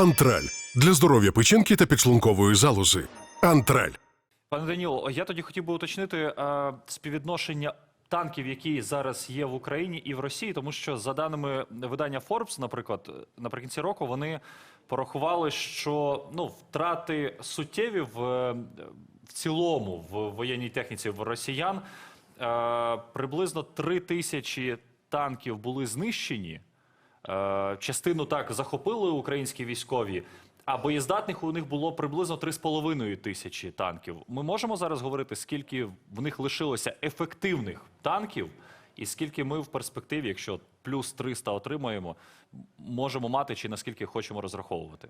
Антраль для здоров'я печінки та підшлункової залози. Антраль. Пане Даніло, я тоді хотів би уточнити е, співвідношення танків, які зараз є в Україні і в Росії, тому що за даними видання Forbes, наприклад, наприкінці року вони порахували, що ну втрати суттєві в, в цілому в воєнній техніці в росіян е, приблизно три тисячі танків були знищені. Е, Частину так захопили українські військові, а боєздатних у них було приблизно 3,5 тисячі танків. Ми можемо зараз говорити, скільки в них лишилося ефективних танків, і скільки ми в перспективі, якщо плюс 300 отримаємо, можемо мати чи наскільки хочемо розраховувати.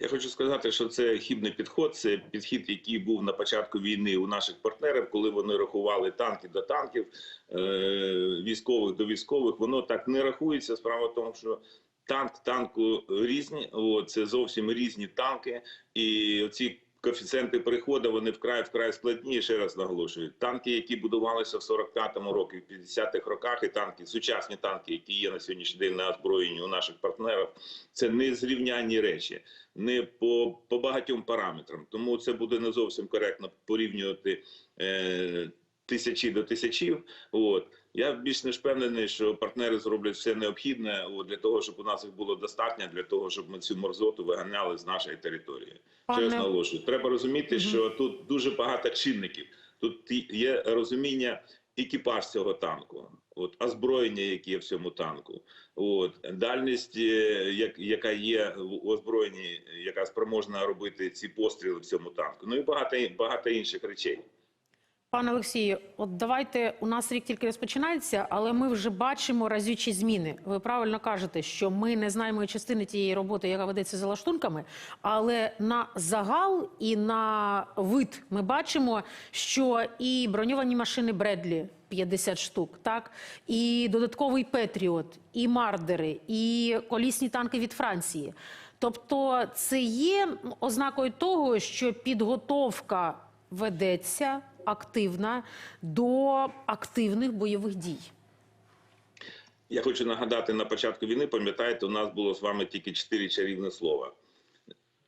Я хочу сказати, що це хібний підход. Це підхід, який був на початку війни у наших партнерів, коли вони рахували танки до танків, е, військових до військових. Воно так не рахується. Справа в тому, що танк танку різні. О, це зовсім різні танки, і оці коефіцієнти приходу вони вкрай вкрай складні. Ще раз наголошую. Танки, які будувалися в 45-му році, в 50-х роках, і танки, сучасні танки, які є на сьогоднішній день на озброєнні у наших партнерів, це не зрівнянні речі, не по, по багатьом параметрам. Тому це буде не зовсім коректно порівнювати. Е, Тисячі до тисячів, от я більш не впевнений, що партнери зроблять все необхідне от, для того, щоб у нас їх було достатньо, для того, щоб ми цю мерзоту виганяли з нашої території. Пане- Ще раз наголошую, треба розуміти, що тут дуже багато чинників. Тут є розуміння екіпаж цього танку, от озброєння, яке є в цьому танку, от дальність, е, як, яка є в озброєнні, яка спроможна робити ці постріли в цьому танку. Ну і багато багато інших речей. Пане Олексію, от давайте у нас рік тільки розпочинається, але ми вже бачимо разючі зміни. Ви правильно кажете, що ми не знаємо частини тієї роботи, яка ведеться за лаштунками, але на загал і на вид ми бачимо, що і броньовані машини Бредлі 50 штук, так і додатковий Петріот, і мардери, і колісні танки від Франції. Тобто, це є ознакою того, що підготовка ведеться активна до активних бойових дій. Я хочу нагадати на початку війни. Пам'ятаєте, у нас було з вами тільки чотири чарівні слова: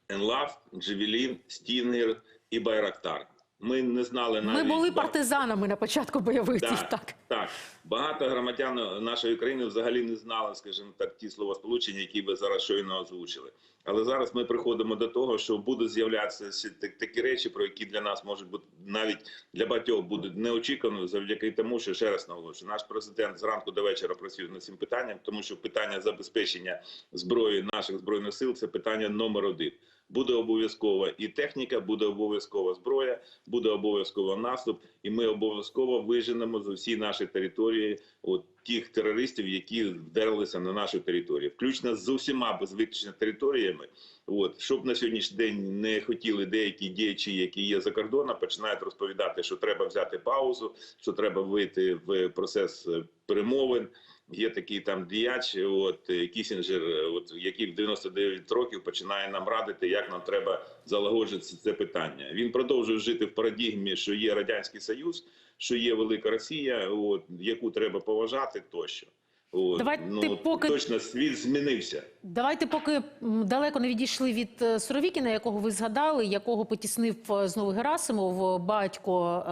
Енлав, Джевелін, Стінгер і Байрактар. Ми не знали навіть Ми були партизанами на початку бойових дій. Так, Так. так. Багато громадян нашої країни взагалі не знали, скажімо так, ті словосполучення, які ви зараз щойно озвучили. Але зараз ми приходимо до того, що будуть з'являтися такі речі, про які для нас можуть бути навіть для багатьох будуть неочікувано, завдяки тому, що ще раз наголошую, наш президент зранку до вечора працює над цим питанням, тому що питання забезпечення зброї наших збройних сил це питання номер один. Буде обов'язково і техніка, буде обов'язково зброя, буде обов'язково наступ, і ми обов'язково виженемо з усі наші території от тих терористів, які вдерлися на нашу територію, включно з усіма без виключення територіями. От щоб на сьогоднішній день не хотіли деякі діячі, які є за кордоном, починають розповідати, що треба взяти паузу, що треба вийти в процес е, перемовин. Є такий там діяч, от е, Кісінджер, е, от який в 99 років починає нам радити, як нам треба залагоджити це питання. Він продовжує жити в парадігмі, що є радянський союз, що є велика Росія, от яку треба поважати тощо. От, Давайте ну, поки- точно світ змінився. Давайте, поки далеко не відійшли від е, Суровікіна, якого ви згадали, якого потіснив е, знову Герасимов, батько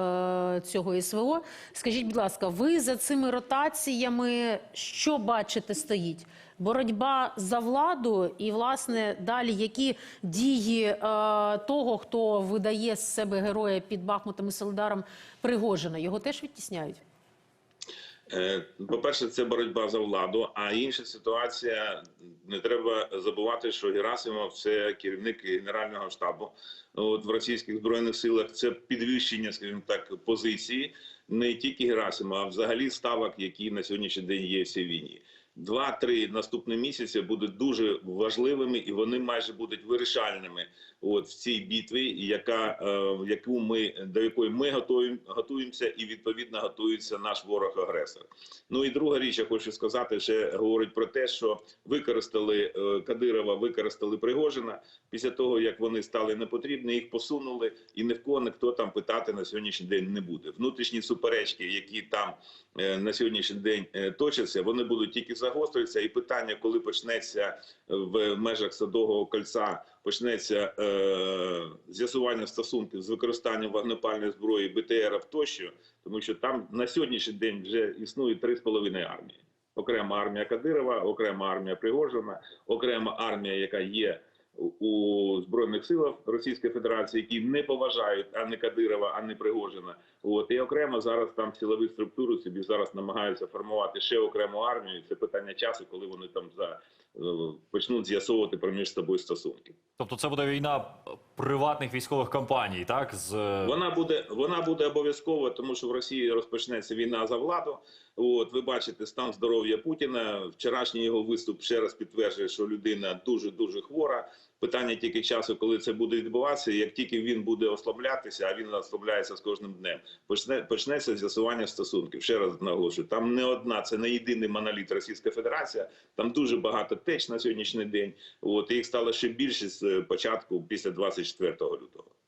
е, цього СВО. Скажіть, будь ласка, ви за цими ротаціями що бачите стоїть? Боротьба за владу і, власне, далі які дії е, того, хто видає з себе героя під Бахмутом і Солидаром Пригожина, його теж відтісняють? Е, По-перше, це боротьба за владу. А інша ситуація не треба забувати, що Герасимов це керівник генерального штабу. От в російських збройних силах це підвищення, скажімо так, позиції не тільки Герасимова, а взагалі ставок, які на сьогоднішній день є в цій війні. Два-три наступні місяці будуть дуже важливими, і вони майже будуть вирішальними. От в цій битві, яка е, яку ми до якої ми готуємо, готуємося, і відповідно готується наш ворог-агресор. Ну і друга річ, я хочу сказати, ще говорить про те, що використали е, Кадирова, використали Пригожина після того, як вони стали непотрібні, їх посунули, і ні в кого ніхто там питати на сьогоднішній день не буде. Внутрішні суперечки, які там е, на сьогоднішній день е, точаться, вони будуть тільки за загостриться, і питання, коли почнеться в межах садового кольця, почнеться е, з'ясування стосунків з використанням вогнепальної зброї, БТРів тощо, тому що там на сьогоднішній день вже існує три з половиною армії. Окрема армія Кадирова, окрема армія Пригожина, окрема армія, яка є у- збройних силах Російської Федерації, які не поважають ані Кадирова, ані Пригожина. От і окремо зараз там силові структури собі зараз намагаються формувати ще окрему армію. Це питання часу, коли вони там за е, почнуть з'ясовувати про між собою стосунки. Тобто це буде війна приватних військових компаній, так? З Вона буде вона буде обов'язково, тому що в Росії розпочнеться війна за владу. От ви бачите стан здоров'я Путіна. Вчорашній його виступ ще раз підтверджує, що людина дуже дуже хвора. Питання тільки часу, коли це буде відбуватися. Як тільки він буде ослаблятися, а він ослабляється з кожним днем, почне почнеться з'ясування стосунків. Ще раз наголошую, там не одна, це не єдиний моноліт Російська Федерація. Там дуже багато теч на сьогоднішній день. От їх стало ще більше з початку після 24 лютого.